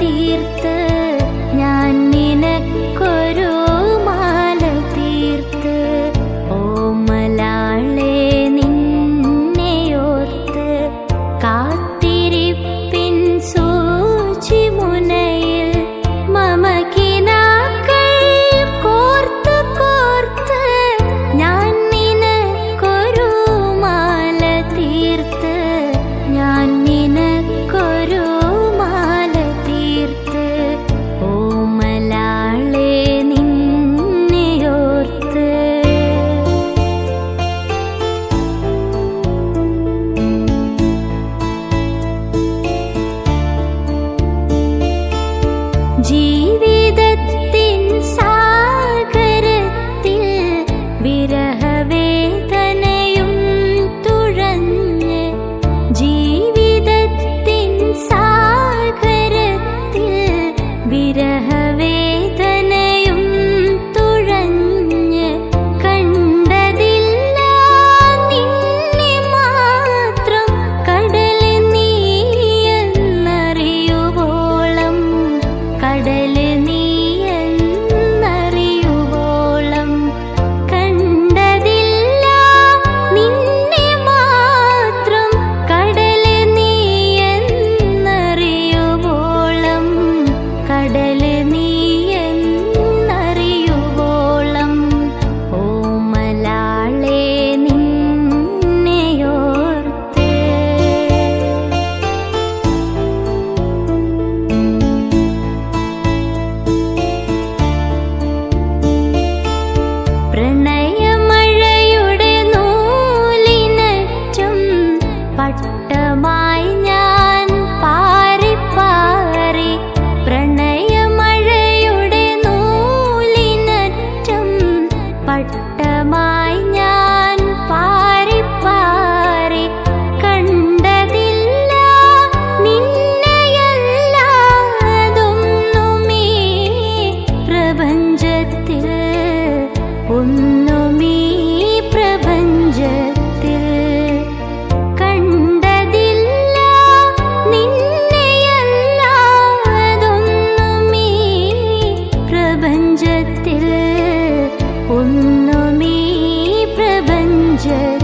தீர்த்த പ്രപഞ്ചത്തിൽ ഒന്നുമീ പ്രപഞ്ചത്തിൽ കണ്ടതില്ല. നിന്നെയല്ലാതൊന്നുമീ പ്രപഞ്ചത്തിൽ ഒന്നുമീ പ്രപഞ്ചത്തിൽ